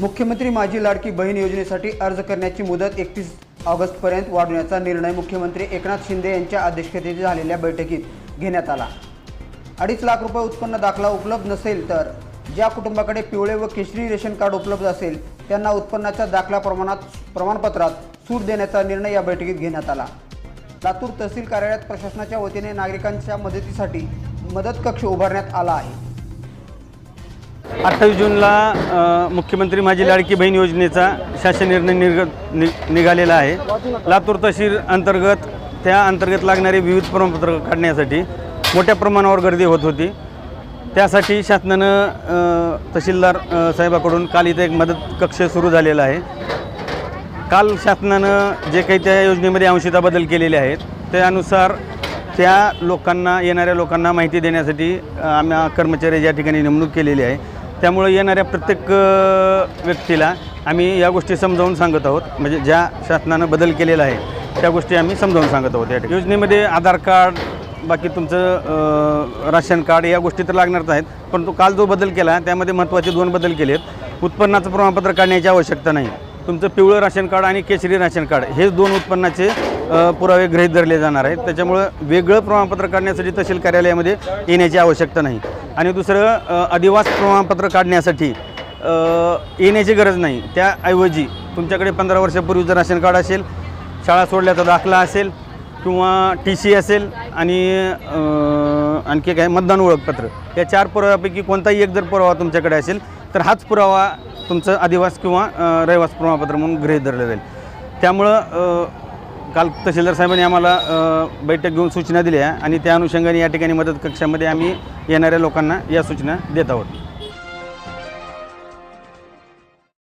मुख्यमंत्री माझी लाडकी बहीण योजनेसाठी अर्ज करण्याची मुदत एकतीस ऑगस्टपर्यंत वाढवण्याचा निर्णय मुख्यमंत्री एकनाथ शिंदे यांच्या अध्यक्षतेने झालेल्या बैठकीत घेण्यात आला. अडीच लाख रुपये उत्पन्न दाखला उपलब्ध नसेल तर ज्या कुटुंबाकडे पिवळे व केशरी रेशन कार्ड उपलब्ध असेल त्यांना उत्पन्नाच्या दाखला प्रमाणात प्रमाणपत्रात सूट देण्याचा निर्णय या बैठकीत घेण्यात आला. लातूर तहसील कार्यालयात प्रशासनाच्या वतीने नागरिकांच्या मदतीसाठी मदत कक्ष उभारण्यात आला आहे. अठ्ठावीस जूनला मुख्यमंत्री माझी लाडकी बहीण योजनेचा शासन निर्णय निर्ग नि निघालेला आहे. लातूर तहसील अंतर्गत त्या अंतर्गत लागणारे विविध प्रमाणपत्र काढण्यासाठी मोठ्या प्रमाणावर गर्दी होत होती. त्यासाठी शासनानं तहसीलदार साहेबाकडून काल इथं एक मदत कक्ष सुरू झालेला आहे. काल शासनानं जे काही त्या योजनेमध्ये अंशता बदल केलेले आहेत त्यानुसार त्या लोकांना येणाऱ्या लोकांना माहिती देण्यासाठी आम्ही कर्मचारी ज्या ठिकाणी नेमणूक केलेली आहे. त्यामुळे येणाऱ्या प्रत्येक व्यक्तीला आम्ही या गोष्टी समजावून सांगत आहोत. म्हणजे ज्या शासनानं बदल केलेला आहे त्या गोष्टी आम्ही समजावून सांगत आहोत या योजनेमध्ये आधार कार्ड बाकी तुमचं राशन कार्ड या गोष्टी तर लागणारच आहेत. परंतु काल जो बदल केला त्यामध्ये महत्त्वाचे दोन बदल केले आहेत. उत्पन्नाचं प्रमाणपत्र काढण्याची आवश्यकता नाही. तुमचं पिवळं राशन कार्ड आणि केशरी राशन कार्ड हे दोन उत्पन्नाचे पुरावे गृहीत धरले जाणार आहेत. त्याच्यामुळं वेगळं प्रमाणपत्र काढण्यासाठी तहसील कार्यालयामध्ये येण्याची आवश्यकता नाही. आणि दुसरं अधिवास प्रमाणपत्र काढण्यासाठी येण्याची गरज नाही. त्याऐवजी तुमच्याकडे पंधरा वर्षापूर्वीचं राशन कार्ड असेल शाळा सोडल्याचा दाखला असेल किंवा टी सी असेल आणि आणखी काय मतदान ओळखपत्र या चार पुराव्यापैकी कोणताही एक जर पुरावा तुमच्याकडे असेल तर हाच पुरावा तुमचं अधिवास किंवा रहिवास प्रमाणपत्र म्हणून गृहीत धरलं जाईल. त्यामुळं काल तहसीलदार साहेबांनी आम्हाला अ, बैठक घेऊन सूचना दिल्या आणि त्या अनुषंगाने या ठिकाणी मदत कक्षामध्ये आम्ही येणाऱ्या लोकांना या सूचना देत आहोत.